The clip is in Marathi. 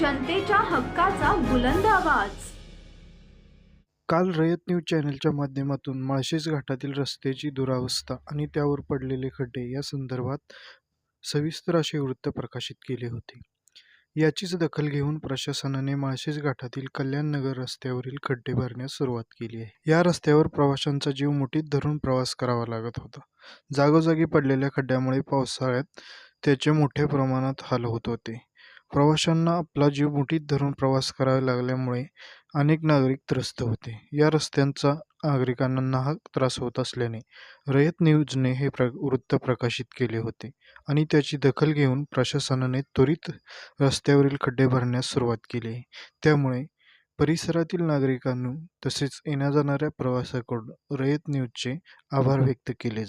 जनतेच्या हक्काचा बुलंद आवाज. काल रयत न्यूज चॅनलच्या माध्यमातून माळशेज घाटातील रस्त्याची दुरावस्था आणि त्यावर पडलेले खड्डे या संदर्भात सविस्तर असे वृत्त प्रकाशित केले होते. याचीच दखल घेऊन प्रशासनाने माळशेज घाटातील कल्याणनगर रस्त्यावरील खड्डे भरण्यास सुरुवात केली आहे. या रस्त्यावर प्रवाशांचा जीव मुठीत धरून प्रवास करावा लागत होता. जागोजागी पडलेल्या खड्ड्यामुळे पावसाळ्यात त्याचे मोठ्या प्रमाणात हाल होत होते. प्रवाशांना आपला जीव मुठीत धरून प्रवास करावा लागल्यामुळे अनेक नागरिक त्रस्त होते. या रस्त्यांचा नागरिकांना नाहक त्रास होत असल्याने रयत न्यूजने हे प्र वृत्त प्रकाशित केले होते आणि त्याची दखल घेऊन प्रशासनाने त्वरित रस्त्यावरील खड्डे भरण्यास सुरुवात केली. आहे त्यामुळे परिसरातील नागरिकांनी तसेच येण्या जाणाऱ्या प्रवासाकडून रयत न्यूजचे आभार व्यक्त केले